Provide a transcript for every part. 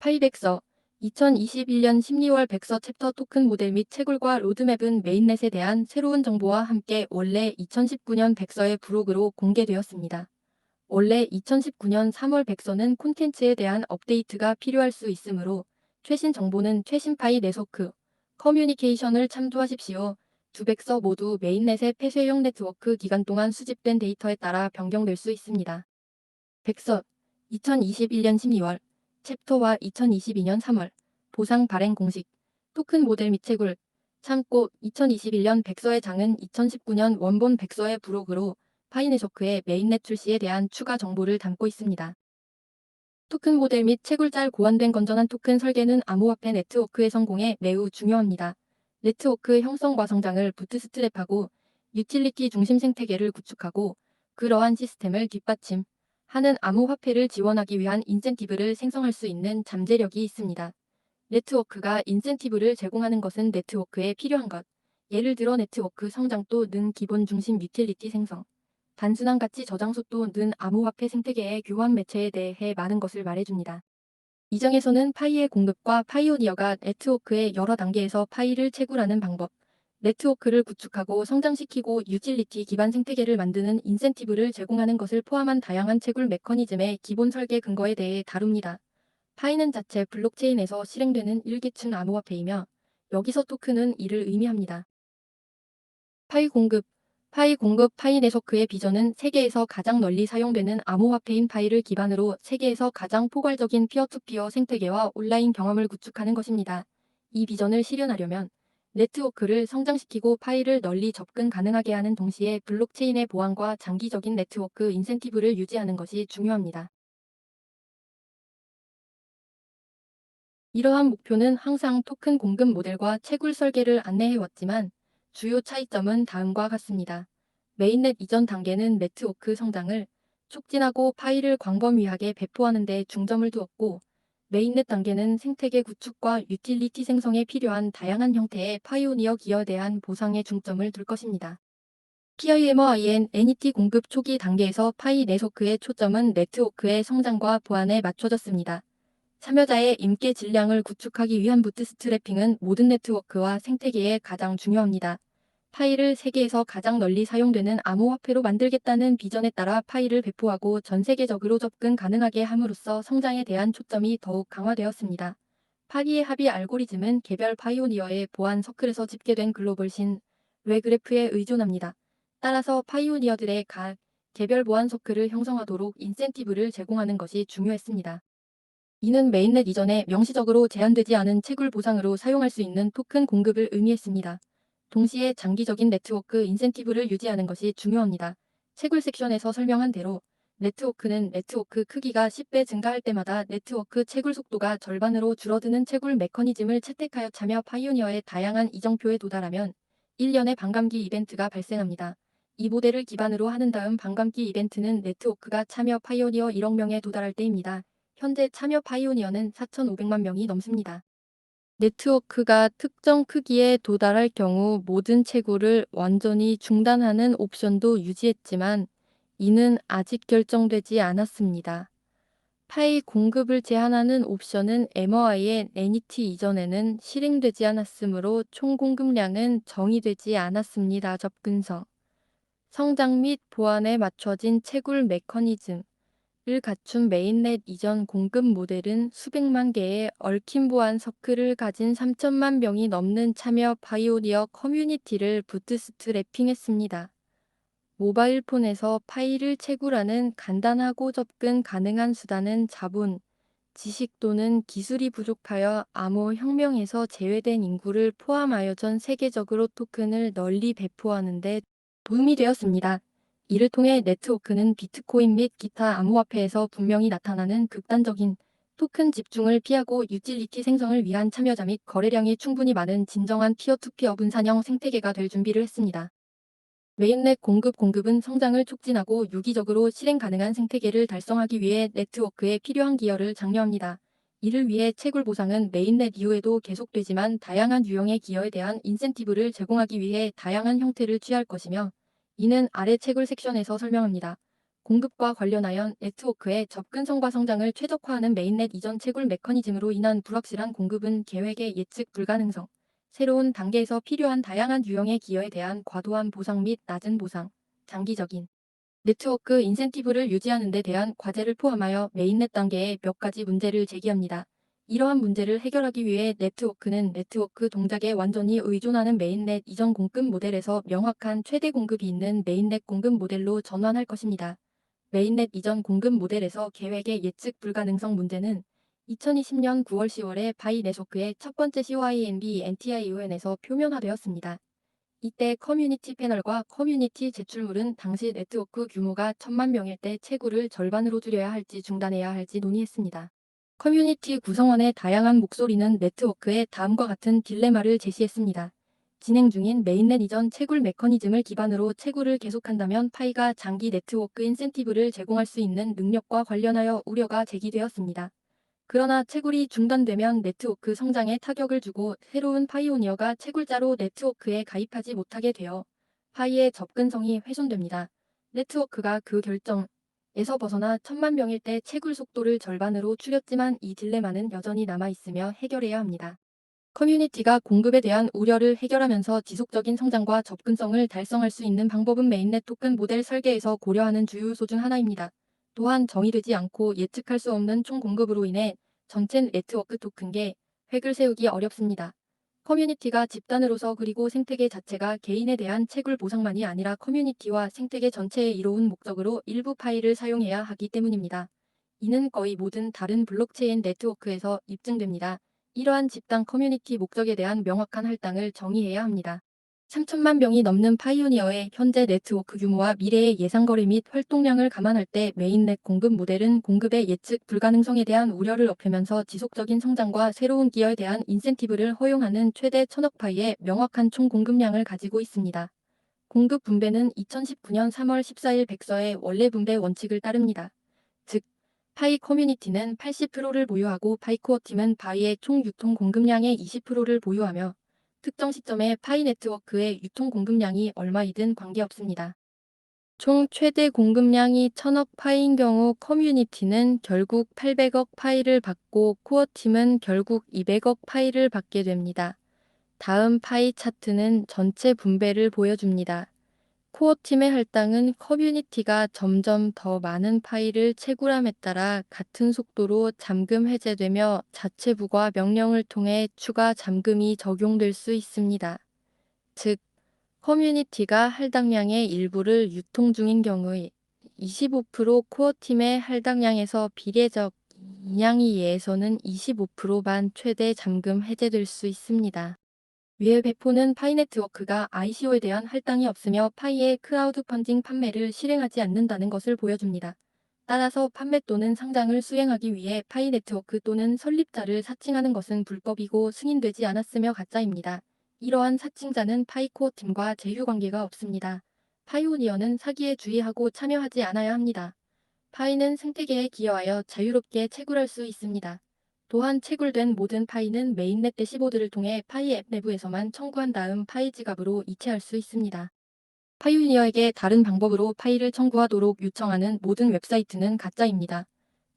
파이백서 2021년 12월 백서 챕터 토큰 모델 및 채굴과 로드맵은 메인넷에 대한 새로운 정보와 함께 원래 2019년 백서의 부록으로 공개되었습니다. 원래 2019년 3월 백서는 콘텐츠에 대한 업데이트가 필요할 수 있으므로 최신 정보는 최신 파이 네트워크 커뮤니케이션을 참조하십시오. 두 백서 모두 메인넷의 폐쇄형 네트워크 기간 동안 수집된 데이터에 따라 변경될 수 있습니다. 백서 2021년 12월 챕터와 2022년 3월 보상 발행 공식 토큰 모델 및 채굴 참고 2021년 백서의 장은 2019년 원본 백서의 부록으로 파이네쇼크의 메인넷 출시에 대한 추가 정보를 담고 있습니다. 토큰 모델 및 채굴잘 고안된 건전한 토큰 설계는 암호화폐 네트워크의 성공에 매우 중요합니다. 네트워크 형성과 성장을 부트스트랩하고 유틸리티 중심 생태계를 구축하고 그러한 시스템을 뒷받침 하는 암호화폐를 지원하기 위한 인센티브를 생성할 수 있는 잠재력이 있습니다. 네트워크가 인센티브를 제공하는 것은 네트워크에 필요한 것. 예를 들어 네트워크 성장 또는 기본 중심 유틸리티 생성. 단순한 가치 저장소 또는 암호화폐 생태계의 교환 매체에 대해 많은 것을 말해줍니다. 이 장에서는 파이의 공급과 파이오니어가 네트워크의 여러 단계에서 파이를 채굴하는 방법, 네트워크를 구축하고 성장시키고 유틸리티 기반 생태계를 만드는 인센티브를 제공하는 것을 포함한 다양한 채굴 메커니즘의 기본 설계 근거에 대해 다룹니다. 파이는 자체 블록체인에서 실행되는 일기층 암호화폐이며 여기서 토큰은 이를 의미합니다. 파이 공급 파이 공급 파이 네트워크의 비전은 세계에서 가장 널리 사용되는 암호화폐인 파이를 기반으로 세계에서 가장 포괄적인 피어투피어 생태계와 온라인 경험을 구축하는 것입니다. 이 비전을 실현하려면 네트워크를 성장시키고 파이를 널리 접근 가능하게 하는 동시에 블록체인의 보안과 장기적인 네트워크 인센티브를 유지하는 것이 중요합니다. 이러한 목표는 항상 토큰 공급 모델과 채굴 설계를 안내해왔지만 주요 차이점은 다음과 같습니다. 메인넷 이전 단계는 네트워크 성장을 촉진하고 파일을 광범위하게 배포하는 데 중점을 두었고 메인넷 단계는 생태계 구축과 유틸리티 생성에 필요한 다양한 형태의 파이오니어 기여에 대한 보상에 중점을 둘 것입니다. PIMIN NET 공급 초기 단계에서 파이 네트워크의 초점은 네트워크의 성장과 보안에 맞춰졌습니다. 참여자의 임계 질량을 구축하기 위한 부트스트래핑은 모든 네트워크와 생태계에 가장 중요합니다. 파일을 세계에서 가장 널리 사용되는 암호화폐로 만들겠다는 비전에 따라 파일을 배포하고 전 세계적으로 접근 가능하게 함으로써 성장에 대한 초점이 더욱 강화되었습니다. 파리의 합의 알고리즘은 개별 파이오니어의 보안 서클에서 집계된 글로벌 신, 웨그래프에 의존합니다. 따라서 파이오니어들의 각 개별 보안 서클을 형성하도록 인센티브를 제공하는 것이 중요했습니다. 이는 메인넷 이전에 명시적으로 제한되지 않은 채굴 보상으로 사용할 수 있는 토큰 공급을 의미했습니다. 동시에 장기적인 네트워크 인센티브를 유지하는 것이 중요합니다. 채굴 섹션에서 설명한 대로 네트워크는 네트워크 크기가 10배 증가할 때마다 네트워크 채굴 속도가 절반으로 줄어드는 채굴 메커니즘을 채택하여 참여 파이오니어의 다양한 이정표에 도달하면 1년의 반감기 이벤트가 발생합니다. 이 모델을 기반으로 하는 다음 반감기 이벤트는 네트워크가 참여 파이오니어 1억 명에 도달할 때입니다. 현재 참여 파이오니어는 4,500만 명이 넘습니다. 네트워크가 특정 크기에 도달할 경우 모든 채굴을 완전히 중단하는 옵션도 유지했지만 이는 아직 결정되지 않았습니다. 파이 공급을 제한하는 옵션은 MOI의 NET 이전에는 실행되지 않았으므로 총 공급량은 정의되지 않았습니다. 접근성 성장 및 보안에 맞춰진 채굴 메커니즘 을 갖춘 메인넷 이전 공급 모델은 수백만 개의 얽힌 보안 서클을 가진 3천만 명이 넘는 참여 파이오니어 커뮤니티를 부트스트래핑했습니다. 모바일 폰에서 파일을 채굴하는 간단하고 접근 가능한 수단은 자본, 지식 또는 기술이 부족하여 암호 혁명에서 제외된 인구를 포함하여 전 세계적으로 토큰을 널리 배포하는 데 도움이 되었습니다. 이를 통해 네트워크는 비트코인 및 기타 암호화폐에서 분명히 나타나는 극단적인 토큰 집중을 피하고 유틸리티 생성을 위한 참여자 및 거래량이 충분히 많은 진정한 피어투피어 분산형 생태계가 될 준비를 했습니다. 메인넷 공급 공급은 성장을 촉진하고 유기적으로 실행 가능한 생태계를 달성하기 위해 네트워크에 필요한 기여를 장려합니다. 이를 위해 채굴 보상은 메인넷 이후에도 계속되지만 다양한 유형의 기여에 대한 인센티브를 제공하기 위해 다양한 형태를 취할 것이며 이는 아래 채굴 섹션에서 설명합니다. 공급과 관련하여 네트워크의 접근성과 성장을 최적화하는 메인넷 이전 채굴 메커니즘으로 인한 불확실한 공급은 계획의 예측 불가능성, 새로운 단계에서 필요한 다양한 유형의 기여에 대한 과도한 보상 및 낮은 보상, 장기적인 네트워크 인센티브를 유지하는 데 대한 과제를 포함하여 메인넷 단계에 몇 가지 문제를 제기합니다. 이러한 문제를 해결하기 위해 네트워크는 네트워크 동작에 완전히 의존하는 메인넷 이전 공급 모델에서 명확한 최대 공급이 있는 메인넷 공급 모델로 전환할 것입니다. 메인넷 이전 공급 모델에서 계획의 예측 불가능성 문제는 2020년 9월 10월에 바이 네트워크의 첫 번째 COINB NTION에서 표면화되었습니다. 이때 커뮤니티 패널과 커뮤니티 제출물은 당시 네트워크 규모가 천만 명일 때 채굴을 절반으로 줄여야 할지 중단해야 할지 논의했습니다. 커뮤니티 구성원의 다양한 목소리는 네트워크에 다음과 같은 딜레마를 제시했습니다. 진행 중인 메인넷 이전 채굴 메커니즘을 기반으로 채굴을 계속한다면 파이가 장기 네트워크 인센티브를 제공할 수 있는 능력과 관련하여 우려가 제기되었습니다. 그러나 채굴이 중단되면 네트워크 성장에 타격을 주고 새로운 파이오니어가 채굴자로 네트워크에 가입하지 못하게 되어 파이의 접근성이 훼손됩니다. 네트워크가 그 결정 에서 벗어나 천만 명일 때 채굴 속도를 절반으로 줄였지만 이 딜레마는 여전히 남아있으며 해결해야 합니다. 커뮤니티가 공급에 대한 우려를 해결하면서 지속적인 성장과 접근성을 달성할 수 있는 방법은 메인넷 토큰 모델 설계에서 고려하는 주요 요소 중 하나입니다. 또한 정의되지 않고 예측할 수 없는 총 공급으로 인해 전체 네트워크 토큰계 획을 세우기 어렵습니다. 커뮤니티가 집단으로서 그리고 생태계 자체가 개인에 대한 채굴 보상만이 아니라 커뮤니티와 생태계 전체에 이로운 목적으로 일부 파일을 사용해야 하기 때문입니다. 이는 거의 모든 다른 블록체인 네트워크에서 입증됩니다. 이러한 집단 커뮤니티 목적에 대한 명확한 할당을 정의해야 합니다. 3천만 명이 넘는 파이오니어의 현재 네트워크 규모와 미래의 예상 거래 및 활동량을 감안할 때 메인넷 공급 모델은 공급의 예측 불가능성에 대한 우려를 없애면서 지속적인 성장과 새로운 기여에 대한 인센티브를 허용하는 최대 천억 파이의 명확한 총 공급량을 가지고 있습니다. 공급 분배는 2019년 3월 14일 백서의 원래 분배 원칙을 따릅니다. 즉, 파이 커뮤니티는 80%를 보유하고 파이코어 팀은 바이의 총 유통 공급량의 20%를 보유하며 특정 시점에 파이 네트워크의 유통 공급량이 얼마이든 관계없습니다. 총 최대 공급량이 1000억 파이인 경우 커뮤니티는 결국 800억 파이를 받고 코어팀은 결국 200억 파이를 받게 됩니다. 다음 파이 차트는 전체 분배를 보여줍니다. 코어팀의 할당은 커뮤니티가 점점 더 많은 파일을 채굴함에 따라 같은 속도로 잠금 해제되며 자체부과 명령을 통해 추가 잠금이 적용될 수 있습니다. 즉, 커뮤니티가 할당량의 일부를 유통 중인 경우에 25% 코어팀의 할당량에서 비례적 인양이 예에서는 25%만 최대 잠금 해제될 수 있습니다. 위의 배포는 파이네트워크가 ICO에 대한 할당이 없으며 파이의 크라우드 펀딩 판매를 실행하지 않는다는 것을 보여줍니다. 따라서 판매 또는 상장을 수행하기 위해 파이 네트워크 또는 설립자를 사칭하는 것은 불법이고 승인되지 않았으며 가짜입니다. 이러한 사칭자는 파이코어 팀과 제휴 관계가 없습니다. 파이오니어는 사기에 주의하고 참여하지 않아야 합니다. 파이는 생태계에 기여하여 자유롭게 채굴할 수 있습니다. 또한 채굴된 모든 파이는 메인넷 대시보드를 통해 파이 앱 내부에서만 청구한 다음 파이 지갑으로 이체할 수 있습니다. 파이오니어에게 다른 방법으로 파일을 청구하도록 요청하는 모든 웹사이트는 가짜입니다.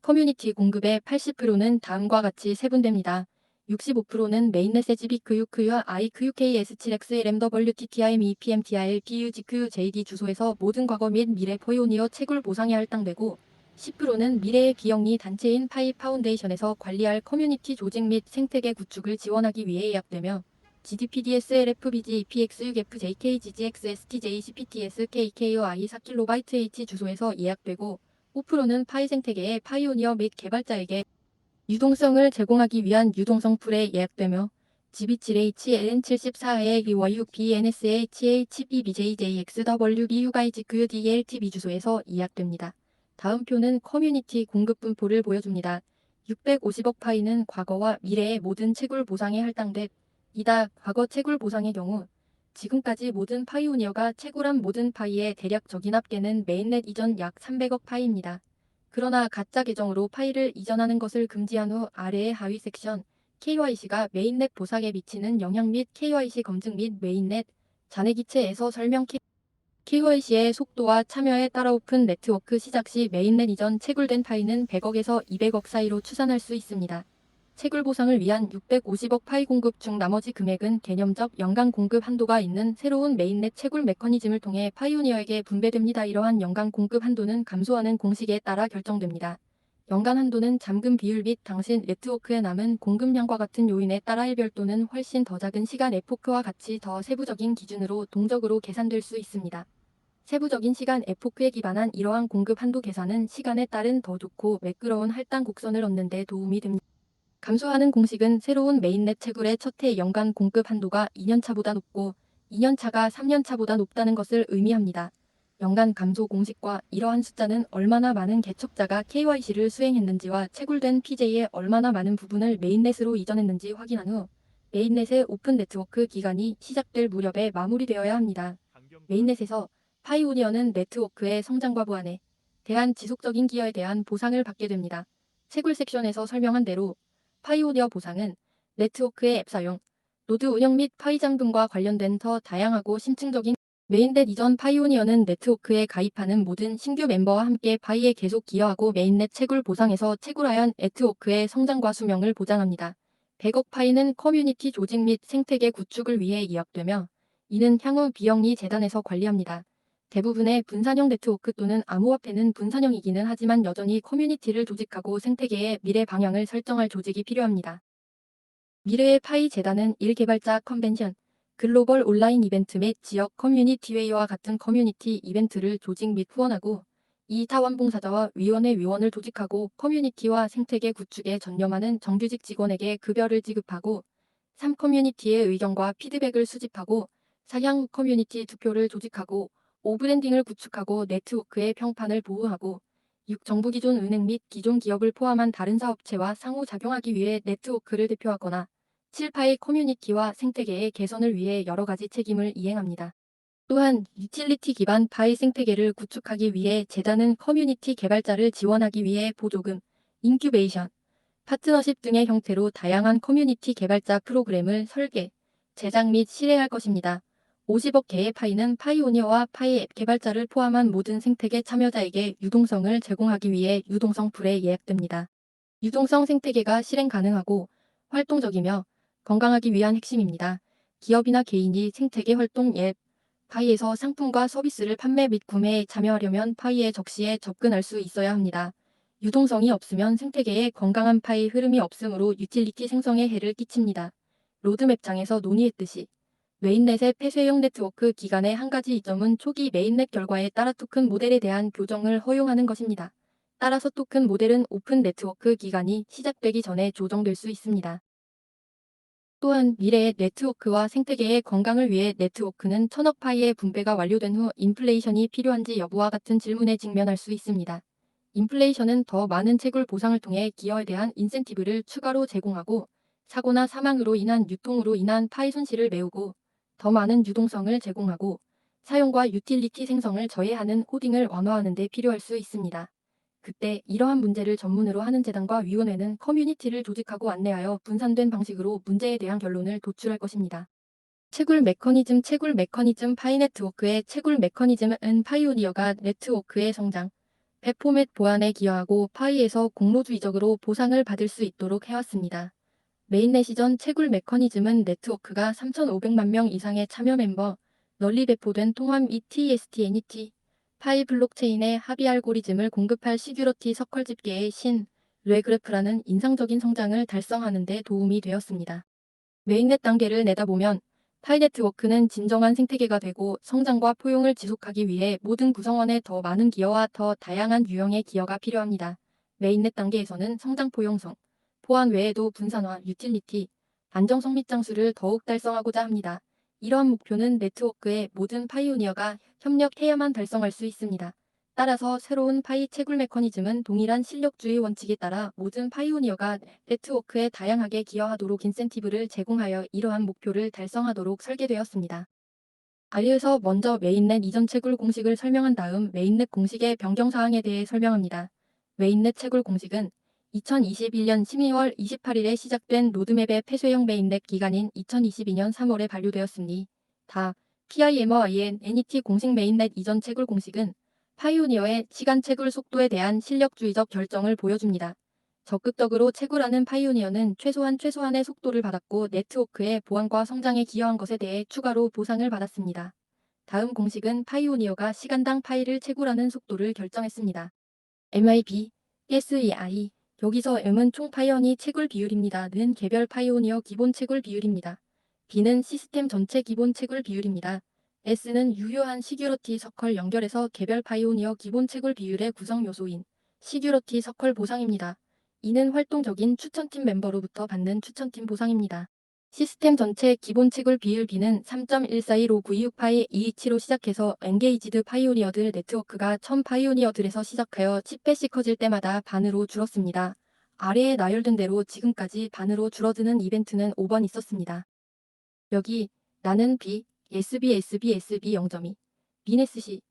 커뮤니티 공급의 80%는 다음과 같이 세분됩니다. 65%는 메인넷 세지비 크유크유 i QKS 7XLMWTTIM EPMTIL PUGQ JD 주소에서 모든 과거 및 미래 파이오니어 채굴 보상에 할당되고 10%는 미래의 비영리 단체인 파이 파운데이션에서 관리할 커뮤니티 조직 및 생태계 구축을 지원하기 위해 예약되며 GDPDS, LFBG, EPX, UGF, JK, GGX, STJ, CPTS, KKOI 4kB H 주소에서 예약되고 5%는 파이 생태계의 파이오니어 및 개발자에게 유동성을 제공하기 위한 유동성 풀에 예약되며 GB7H, LN74의 BYU, BNSH, HBBJJXW, BU가이지, QDLTB 주소에서 예약됩니다. 다음 표는 커뮤니티 공급 분포를 보여줍니다. 650억 파이는 과거와 미래의 모든 채굴 보상에 할당돼 이다 과거 채굴 보상의 경우 지금까지 모든 파이오니어가 채굴한 모든 파이의 대략적인 합계는 메인넷 이전 약 300억 파이입니다. 그러나 가짜 계정으로 파일을 이전하는 것을 금지한 후 아래의 하위 섹션 KYC가 메인넷 보상에 미치는 영향 및 KYC 검증 및 메인넷 잔해기체에서 설명 KYC의 속도와 참여에 따라 오픈 네트워크 시작 시 메인넷 이전 채굴된 파이는 100억에서 200억 사이로 추산할 수 있습니다. 채굴 보상을 위한 650억 파이 공급 중 나머지 금액은 개념적 연간 공급 한도가 있는 새로운 메인넷 채굴 메커니즘을 통해 파이오니어에게 분배됩니다. 이러한 연간 공급 한도는 감소하는 공식에 따라 결정됩니다. 연간 한도는 잠금 비율 및 당신 네트워크에 남은 공급량과 같은 요인에 따라 일별 또는 훨씬 더 작은 시간 에포크와 같이 더 세부적인 기준으로 동적으로 계산될 수 있습니다. 세부적인 시간 에포크에 기반한 이러한 공급 한도 계산은 시간에 따른 더 좋고 매끄러운 할당 곡선을 얻는 데 도움이 됩니다. 감소하는 공식은 새로운 메인넷 채굴의 첫 해 연간 공급 한도가 2년차보다 높고 2년차가 3년차보다 높다는 것을 의미합니다. 연간 감소 공식과 이러한 숫자는 얼마나 많은 개척자가 KYC를 수행했는지와 채굴된 PJ의 얼마나 많은 부분을 메인넷으로 이전했는지 확인한 후 메인넷의 오픈 네트워크 기간이 시작될 무렵에 마무리되어야 합니다. 메인넷에서 파이오니어는 네트워크의 성장과 보안에 대한 지속적인 기여에 대한 보상을 받게 됩니다. 채굴 섹션에서 설명한 대로 파이오니어 보상은 네트워크의 앱 사용, 노드 운영 및 파이 잠금과 관련된 더 다양하고 심층적인 메인넷 이전 파이오니어는 네트워크에 가입하는 모든 신규 멤버와 함께 파이에 계속 기여하고 메인넷 채굴 보상에서 채굴하연 네트워크의 성장과 수명을 보장합니다. 100억 파이는 커뮤니티 조직 및 생태계 구축을 위해 이약되며 이는 향후 비영리 재단에서 관리합니다. 대부분의 분산형 네트워크 또는 암호화폐는 분산형이기는 하지만 여전히 커뮤니티를 조직하고 생태계의 미래 방향을 설정할 조직이 필요합니다. 미래의 파이 재단은 1개발자 컨벤션, 글로벌 온라인 이벤트 및 지역 커뮤니티 회의와 같은 커뮤니티 이벤트를 조직 및 후원하고 이 타원봉사자와 위원회 위원을 조직하고 커뮤니티와 생태계 구축에 전념하는 정규직 직원에게 급여를 지급하고 3 커뮤니티의 의견과 피드백을 수집하고 사향 커뮤니티 투표를 조직하고 5 브랜딩을 구축하고 네트워크의 평판을 보호하고 6. 정부 기존 은행 및 기존 기업을 포함한 다른 사업체와 상호작용하기 위해 네트워크를 대표하거나 7파의 커뮤니티와 생태계의 개선을 위해 여러 가지 책임을 이행합니다. 또한 유틸리티 기반 파이 생태계를 구축하기 위해 재단은 커뮤니티 개발자를 지원하기 위해 보조금, 인큐베이션, 파트너십 등의 형태로 다양한 커뮤니티 개발자 프로그램을 설계, 제작 및 실행할 것입니다. 50억 개의 파이는 파이오니어와 파이 앱 개발자를 포함한 모든 생태계 참여자에게 유동성을 제공하기 위해 유동성 풀에 예약됩니다. 유동성 생태계가 실행 가능하고 활동적이며 건강하기 위한 핵심입니다. 기업이나 개인이 생태계 활동 앱 파이에서 상품과 서비스를 판매 및 구매에 참여하려면 파이의 적시에 접근할 수 있어야 합니다. 유동성이 없으면 생태계에 건강한 파이 흐름이 없으므로 유틸리티 생성에 해를 끼칩니다. 로드맵장에서 논의했듯이 메인넷의 폐쇄형 네트워크 기간의 한 가지 이점은 초기 메인넷 결과에 따라 토큰 모델에 대한 교정을 허용하는 것입니다. 따라서 토큰 모델은 오픈 네트워크 기간이 시작되기 전에 조정될 수 있습니다. 또한 미래의 네트워크와 생태계의 건강을 위해 네트워크는 천억 파이의 분배가 완료된 후 인플레이션이 필요한지 여부와 같은 질문에 직면할 수 있습니다. 인플레이션은 더 많은 채굴 보상을 통해 기여에 대한 인센티브를 추가로 제공하고 사고나 사망으로 인한 유통으로 인한 파이 손실을 메우고 더 많은 유동성을 제공하고 사용과 유틸리티 생성을 저해하는 코딩을 완화하는 데 필요할 수 있습니다. 그때 이러한 문제를 전문으로 하는 재단과 위원회는 커뮤니티를 조직하고 안내하여 분산된 방식으로 문제에 대한 결론을 도출할 것입니다. 채굴 메커니즘 채굴 메커니즘 파이 네트워크의 채굴 메커니즘은 파이오니어가 네트워크의 성장, 배포 및 보안에 기여하고 파이에서 공로주의적으로 보상을 받을 수 있도록 해왔습니다. 메인넷 이전 채굴 메커니즘은 네트워크가 3,500만 명 이상의 참여 멤버, 널리 배포된 통합 ETSTNET, 파이 블록체인의 합의 알고리즘을 공급할 시큐러티 서컬 집계의 신, 레그래프라는 인상적인 성장을 달성하는 데 도움이 되었습니다. 메인넷 단계를 내다보면 파이 네트워크는 진정한 생태계가 되고 성장과 포용을 지속하기 위해 모든 구성원의 더 많은 기여와 더 다양한 유형의 기여가 필요합니다. 메인넷 단계에서는 성장 포용성, 보안 외에도 분산화, 유틸리티, 안정성 및 장수를 더욱 달성하고자 합니다. 이러한 목표는 네트워크의 모든 파이오니어가 협력해야만 달성할 수 있습니다. 따라서 새로운 파이 채굴 메커니즘은 동일한 실력주의 원칙에 따라 모든 파이오니어가 네트워크에 다양하게 기여하도록 인센티브를 제공하여 이러한 목표를 달성하도록 설계되었습니다. 알리에서 먼저 메인넷 이전 채굴 공식을 설명한 다음 메인넷 공식의 변경사항에 대해 설명합니다. 메인넷 채굴 공식은 2021년 12월 28일에 시작된 로드맵의 폐쇄형 메인넷 기간인 2022년 3월에 반려되었으니 다 PIMOIN NET 공식 메인넷 이전 채굴 공식은 파이오니어의 시간 채굴 속도에 대한 실력주의적 결정을 보여줍니다. 적극적으로 채굴하는 파이오니어는 최소한 최소한의 속도를 받았고 네트워크의 보안과 성장에 기여한 것에 대해 추가로 보상을 받았습니다. 다음 공식은 파이오니어가 시간당 파일을 채굴하는 속도를 결정했습니다. MIB, SEI, 여기서 M은 총 파이오니 채굴 비율입니다. 는 개별 파이오니어 기본 채굴 비율입니다. B는 시스템 전체 기본 채굴 비율입니다. S는 유효한 시큐러티 서컬 연결해서 개별 파이오니어 기본 채굴 비율의 구성 요소인 시큐러티 서컬 보상입니다. 이는 활동적인 추천팀 멤버로부터 받는 추천팀 보상입니다. 시스템 전체 기본 채굴 비율 B는 3.14159268의 227로 시작해서 엔게이지드 파이오니어들 네트워크가 1000 파이오니어들에서 시작하여 10배씩 커질 때마다 반으로 줄었습니다. 아래에 나열된 대로 지금까지 반으로 줄어드는 이벤트는 5번 있었습니다. 여기 나는 B, SB, SB, SB 0.2, 비네스시,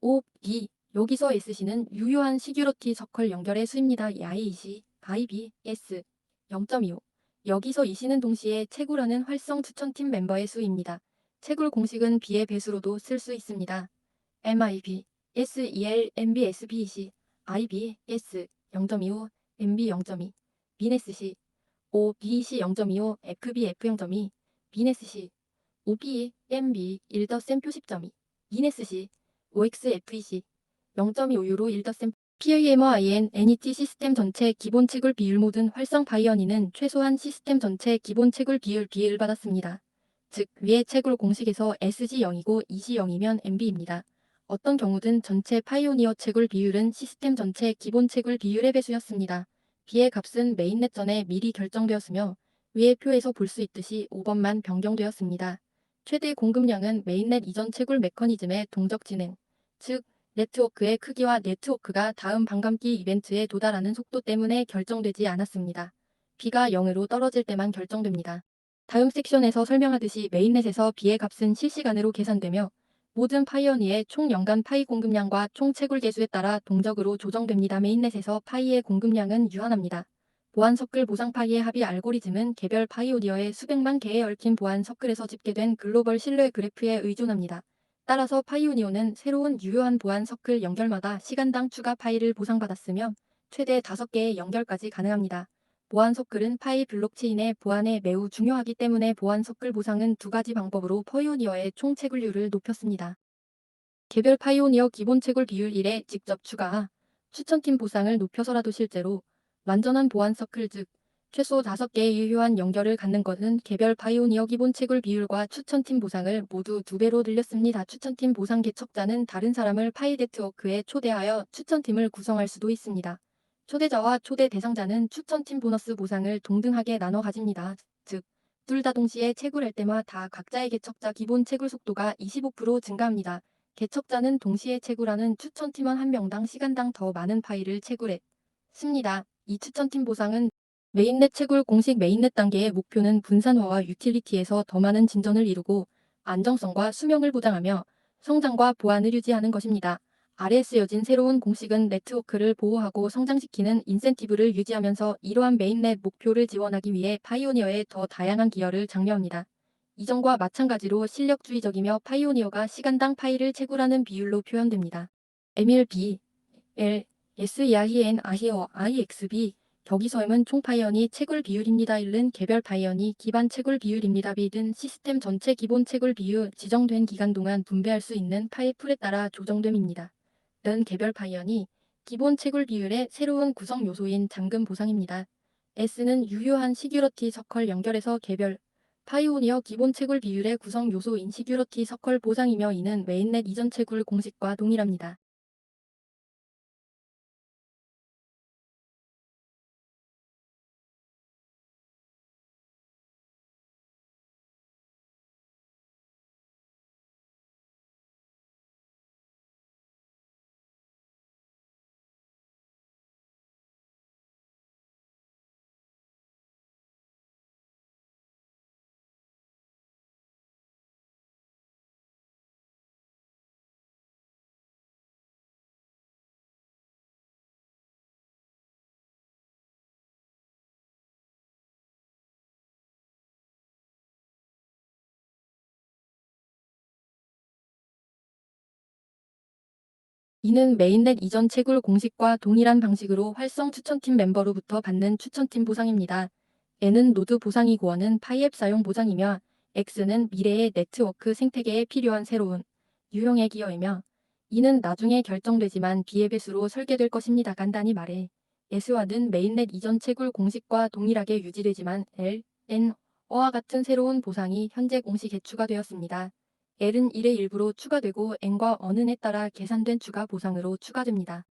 O, B, 여기서 SC는 유효한 시큐러티 서컬 연결의 수입니다. IEC, IB, S 0.25 여기서 이 시는 동시에 채굴하는 활성 추천팀 멤버의 수입니다. 채굴 공식은 B의 배수로도 쓸 수 있습니다. MIB, SEL, MB, SBC, IB, S 0.25, MB 0.2, 비네스시, O, BC 0.25, FB, F 0.2, 비네스시, OB, MB, 1더셈 표 10.2, 비네스시, OX, FEC 0.25유로 1더셈 PAMIN NET 시스템 전체 기본 채굴 비율 모든 활성 바이어니는 최소한 시스템 전체 기본 채굴 비율 B를 받았습니다. 즉 위의 채굴 공식에서 SG0이고 EG0이면 MB입니다. 어떤 경우든 전체 파이오니어 채굴 비율은 시스템 전체 기본 채굴 비율의 배수였습니다. B의 값은 메인넷 전에 미리 결정되었으며 위의 표에서 볼 수 있듯이 5번만 변경되었습니다. 최대 공급량은 메인넷 이전 채굴 메커니즘의 동적 진행, 즉 네트워크의 크기와 네트워크가 다음 반감기 이벤트에 도달하는 속도 때문에 결정되지 않았습니다. B가 0으로 떨어질 때만 결정됩니다. 다음 섹션에서 설명하듯이 메인넷에서 B의 값은 실시간으로 계산되며 모든 파이어니의 총 연간 파이 공급량과 총 채굴 개수에 따라 동적으로 조정됩니다. 메인넷에서 파이의 공급량은 유한합니다. 보안 서클 보상 파이의 합의 알고리즘은 개별 파이오니어의 수백만 개의 얽힌 보안 서클에서 집계된 글로벌 신뢰 그래프에 의존합니다. 따라서 파이오니오는 새로운 유효한 보안 서클 연결마다 시간당 추가 파일을 보상받았으며 최대 5개의 연결까지 가능합니다. 보안 서클은 파이 블록체인의 보안에 매우 중요하기 때문에 보안 서클 보상은 두 가지 방법으로 파이오니어의 총 채굴률을 높였습니다. 개별 파이오니어 기본 채굴 비율 1에 직접 추가, 추천팀 보상을 높여서라도 실제로 완전한 보안 서클 즉 최소 5개의 유효한 연결을 갖는 것은 개별 파이오니어 기본 채굴 비율과 추천팀 보상을 모두 2배로 늘렸습니다. 추천팀 보상 개척자는 다른 사람을 파이 네트워크에 초대하여 추천팀을 구성할 수도 있습니다. 초대자와 초대 대상자는 추천팀 보너스 보상을 동등하게 나눠 가집니다. 즉, 둘 다 동시에 채굴할 때마다 각자의 개척자 기본 채굴 속도가 25% 증가합니다. 개척자는 동시에 채굴하는 추천팀원 한 명당 시간당 더 많은 파일을 채굴해 습니다. 이 추천팀 보상은 메인넷 채굴 공식 메인넷 단계의 목표는 분산화와 유틸리티에서 더 많은 진전을 이루고 안정성과 수명을 보장하며 성장과 보안을 유지하는 것입니다. 아래 쓰여진 새로운 공식은 네트워크를 보호하고 성장시키는 인센티브를 유지하면서 이러한 메인넷 목표를 지원하기 위해 파이오니어의 더 다양한 기여를 장려합니다. 이전과 마찬가지로 실력주의적이며 파이오니어가 시간당 파일을 채굴하는 비율로 표현됩니다. MLB, L, SEIN, AHIO, IXB, 여기서임은 총 파이언이 채굴 비율입니다. 1은 개별 파이언이 기반 채굴 비율입니다. B는 시스템 전체 기본 채굴 비율 지정된 기간 동안 분배할 수 있는 파이 풀에 따라 조정됨입니다. 는 개별 파이언이 기본 채굴 비율의 새로운 구성 요소인 잠금 보상입니다. S는 유효한 시큐러티 서컬 연결해서 개별 파이오니어 기본 채굴 비율의 구성 요소인 시큐러티 서컬 보상이며 이는 메인넷 이전 채굴 공식과 동일합니다. 이는 메인넷 이전 채굴 공식과 동일한 방식으로 활성 추천팀 멤버로부터 받는 추천팀 보상입니다. N은 노드 보상이고 N은 파이앱 사용 보장이며 X는 미래의 네트워크 생태계에 필요한 새로운 유형의 기여이며 이는 나중에 결정되지만 B의 배수로 설계될 것입니다. 간단히 말해 S와는 메인넷 이전 채굴 공식과 동일하게 유지되지만 L, N, 어와 같은 새로운 보상이 현재 공식 개추가 되었습니다. L은 1의 일부로 추가되고 N과 어는 에 따라 계산된 추가 보상으로 추가됩니다.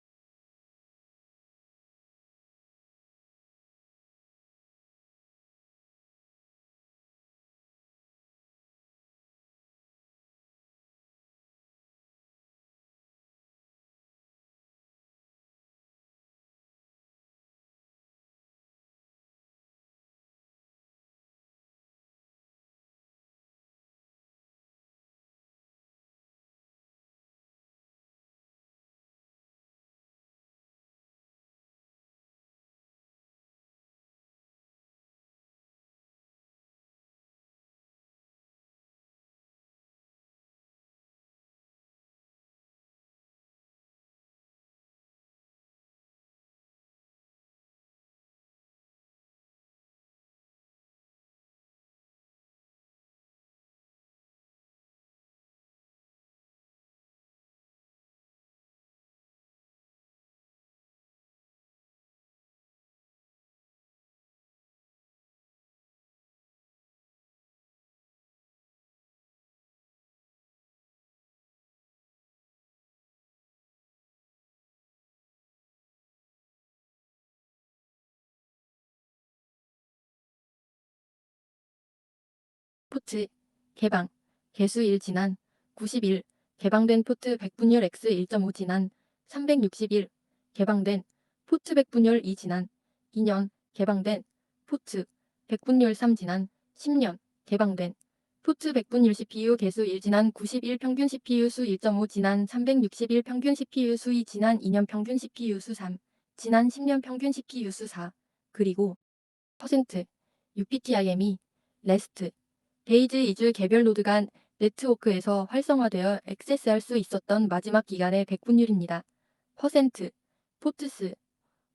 포트 개방 개수 1 지난 91 개방된 포트 100분열 X 1.5 지난 361 개방된 포트 100분열 2 지난 2년 개방된 포트 100분열 3 지난 10년 개방된 포트 100분율 CPU 개수 1 지난 91 평균 CPU 수 1.5 지난 361 평균 CPU 수 2 지난 2년 평균 CPU 수 3 지난 10년 평균 CPU 수 4 그리고 퍼센트 UPTIM이 레스트 데이즈 이주 개별 노드 간 네트워크에서 활성화되어 액세스할 수 있었던 마지막 기간의 백분율입니다. 퍼센트 포트스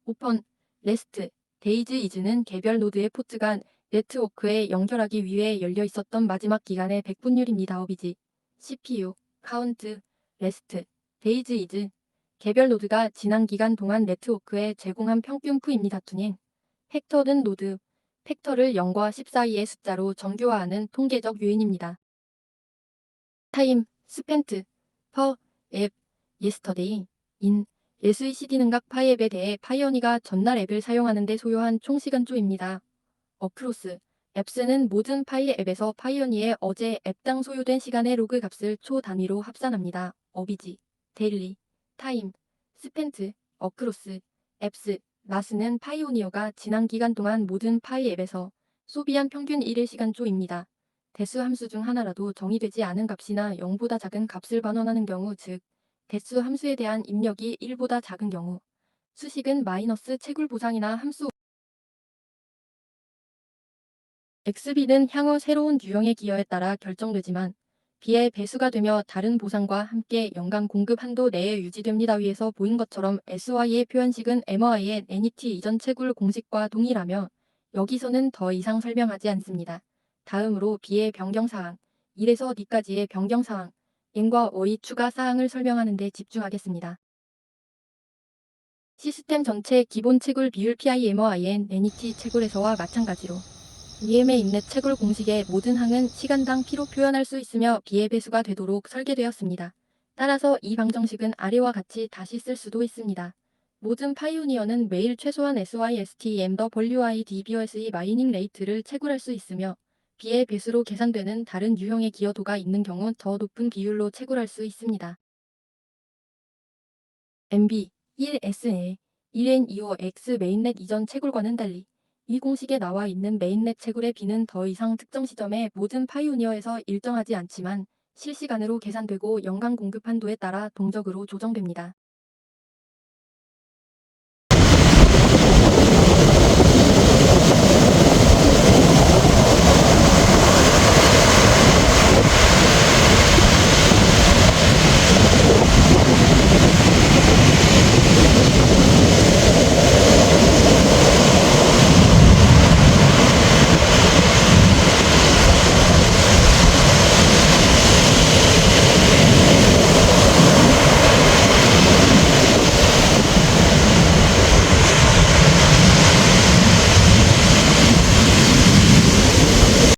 오펀 레스트 데이즈 이즈는 개별 노드의 포트 간 네트워크에 연결하기 위해 열려 있었던 마지막 기간의 백분율입니다. 어비지 CPU 카운트 레스트 데이즈 이즈 개별 노드가 지난 기간 동안 네트워크에 제공한 평균 푸입니다. 투닝 팩터는 노드 팩터를 0과 10 사이의 숫자로 정교화하는 통계적 요인입니다. 타임, 스펜트, 퍼, 앱, 예스터데이, 인, SECD 능각 파이앱에 대해 파이어니가 전날 앱을 사용하는 데 소요한 총 시간조입니다. 어크로스, 앱스는 모든 파이 앱에서 파이어니의 어제 앱당 소요된 시간의 로그 값을 초 단위로 합산합니다. 어비지, 데일리, 타임, 스펜트, 어크로스, 앱스, 나스는 파이오니어가 지난 기간 동안 모든 파이 앱에서 소비한 평균 1일 시간 조입니다. 대수 함수 중 하나라도 정의되지 않은 값이나 0보다 작은 값을 반원하는 경우 즉 대수 함수에 대한 입력이 1보다 작은 경우 수식은 마이너스 채굴 보상이나 함수 XB는 향후 새로운 유형의 기여에 따라 결정되지만 B의 배수가 되며 다른 보상과 함께 연간 공급 한도 내에 유지됩니다. 위에서 보인 것처럼 SY의 표현식은 MY의 NET 이전 채굴 공식과 동일하며 여기서는 더 이상 설명하지 않습니다. 다음으로 B의 변경사항, 1에서 D까지의 변경사항, N과 O의 추가 사항을 설명하는 데 집중하겠습니다. 시스템 전체 기본 채굴 비율 PIMOIN NET 채굴에서와 마찬가지로 EM의 인넷 채굴 공식의 모든 항은 시간당 P로 표현할 수 있으며 B의 배수가 되도록 설계되었습니다. 따라서 이 방정식은 아래와 같이 다시 쓸 수도 있습니다. 모든 파이오니어는 매일 최소한 SYSTM 더 WI DBOSE 마이닝 레이트를 채굴할 수 있으며 B의 배수로 계산되는 다른 유형의 기여도가 있는 경우 더 높은 비율로 채굴할 수 있습니다. MB 1SN 1N25X 메인넷 이전 채굴과는 달리 이 공식에 나와 있는 메인넷 채굴의 비는 더 이상 특정 시점에 모든 파이오니어에서 일정하지 않지만 실시간으로 계산되고 연간 공급 한도에 따라 동적으로 조정됩니다.